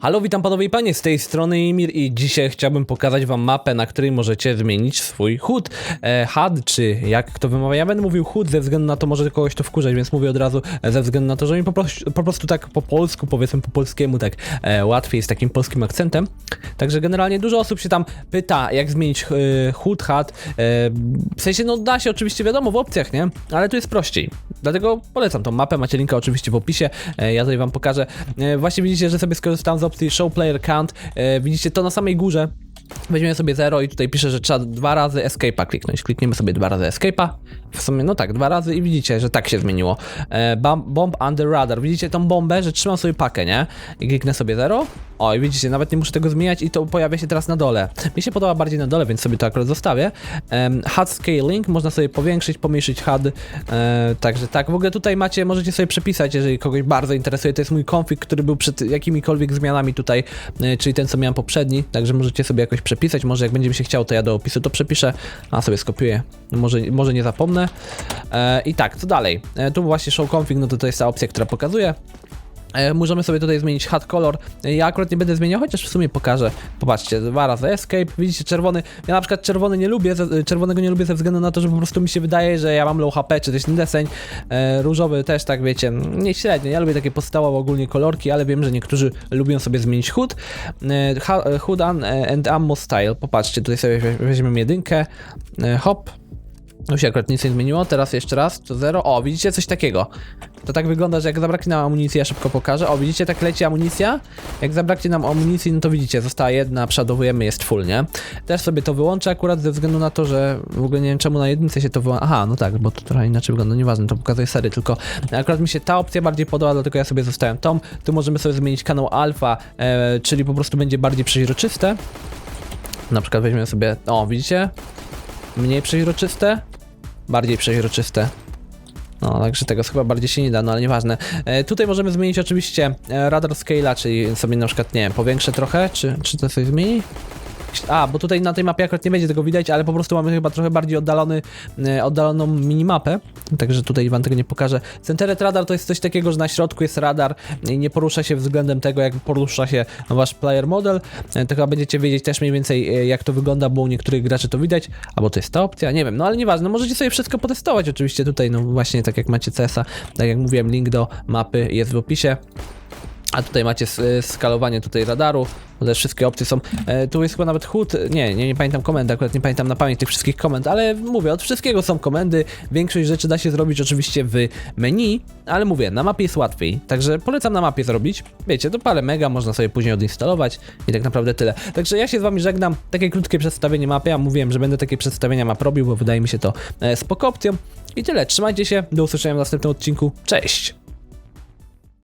Halo, witam panowie i panie, z tej strony Emir i dzisiaj chciałbym pokazać wam mapę, na której możecie zmienić swój HUD. E, czy jak kto wymawia, ja będę mówił HUD ze względu na to, może kogoś to wkurzać, więc mówię od razu e, ze względu na to, że mi po prostu, po prostu tak po polsku, powiedzmy po polskiemu, tak e, łatwiej z takim polskim akcentem. Także generalnie dużo osób się tam pyta, jak zmienić e, HUD. E, w sensie, no da się oczywiście, wiadomo, w opcjach, nie? Ale tu jest prościej. Dlatego polecam tą mapę, macie linka oczywiście w opisie, e, ja tutaj wam pokażę. E, właśnie widzicie, że sobie skorzystałem z opcji Show Player Count, e, widzicie to na samej górze. Weźmiemy sobie 0 i tutaj pisze, że trzeba dwa razy Escape'a kliknąć. Klikniemy sobie dwa razy Escape'a. W sumie, no tak, dwa razy i widzicie, że tak się zmieniło. Bomb, bomb under radar. Widzicie tą bombę, że trzymam sobie pakę, nie? I kliknę sobie 0. O, i widzicie, nawet nie muszę tego zmieniać i to pojawia się teraz na dole. Mi się podoba bardziej na dole, więc sobie to akurat zostawię. Um, HUD scaling, można sobie powiększyć, pomniejszyć HUD. E, także tak, w ogóle tutaj macie, możecie sobie przepisać, jeżeli kogoś bardzo interesuje. To jest mój config, który był przed jakimikolwiek zmianami tutaj, e, czyli ten, co miałem poprzedni. Także możecie sobie jakoś przepisać. Może jak będzie mi się chciało, to ja do opisu to przepiszę, a sobie skopiuję. Może, może nie zapomnę. E, I tak, co dalej? Tu właśnie show config, no to to jest ta opcja, która pokazuje. E, Możemy sobie tutaj zmienić HUD color. E, Ja akurat nie będę zmieniał, chociaż w sumie pokażę. Popatrzcie, dwa razy escape. Widzicie czerwony. Ja na przykład czerwony nie lubię, ze- czerwonego nie lubię ze względu na to, że po prostu mi się wydaje, że ja mam low HP czy też ten deseń. E, różowy też tak wiecie, nie średnio. Ja lubię takie podstawowe ogólnie kolorki, ale wiem, że niektórzy lubią sobie zmienić HUD. E, e, HUD an- e, and ammo style. Popatrzcie, tutaj sobie weź- weźmiemy jedynkę. E, hop. Tu się akurat nic nie zmieniło, teraz jeszcze raz, to zero. O, widzicie coś takiego. To tak wygląda, że jak zabraknie nam amunicji, ja szybko pokażę. O, widzicie, tak leci amunicja. Jak zabraknie nam amunicji, no to widzicie, została jedna, przeładowujemy, jest full, nie? Też sobie to wyłączę akurat ze względu na to, że w ogóle nie wiem czemu na jedynce się to wyłącza. Aha, no tak, bo to trochę inaczej wygląda, nieważne, to pokazuje sery, tylko akurat mi się ta opcja bardziej podoba, dlatego ja sobie zostawiam tą. Tu możemy sobie zmienić kanał alfa, e, czyli po prostu będzie bardziej przeźroczyste. Na przykład weźmiemy sobie, o, widzicie? Mniej przeźroczyste, bardziej przeźroczyste. No, także tego chyba bardziej się nie da, no ale nieważne. E, tutaj możemy zmienić oczywiście e, radar scale'a, czyli sobie na przykład, nie wiem, powiększę trochę, czy, czy to coś zmieni? A, bo tutaj na tej mapie akurat nie będzie tego widać, ale po prostu mamy chyba trochę bardziej oddalony, e, oddaloną minimapę, także tutaj wam tego nie pokażę. Centeret radar to jest coś takiego, że na środku jest radar i nie porusza się względem tego, jak porusza się wasz player model. E, chyba będziecie wiedzieć też mniej więcej, e, jak to wygląda, bo u niektórych graczy to widać, albo to jest ta opcja, nie wiem, no ale nieważne, możecie sobie wszystko potestować oczywiście tutaj, no właśnie tak jak macie CS-a, tak jak mówiłem, link do mapy jest w opisie. A tutaj macie y, skalowanie tutaj radaru, te wszystkie opcje są. E, tu jest chyba nawet HUD, nie, nie, nie pamiętam komend, akurat nie pamiętam na pamięć tych wszystkich komend, ale mówię, od wszystkiego są komendy. Większość rzeczy da się zrobić oczywiście w menu, ale mówię, na mapie jest łatwiej, także polecam na mapie zrobić. Wiecie, to parę mega można sobie później odinstalować i tak naprawdę tyle. Także ja się z wami żegnam, takie krótkie przedstawienie mapy, ja mówiłem, że będę takie przedstawienia map robił, bo wydaje mi się to e, spoko opcją. I tyle, trzymajcie się, do usłyszenia w następnym odcinku, cześć!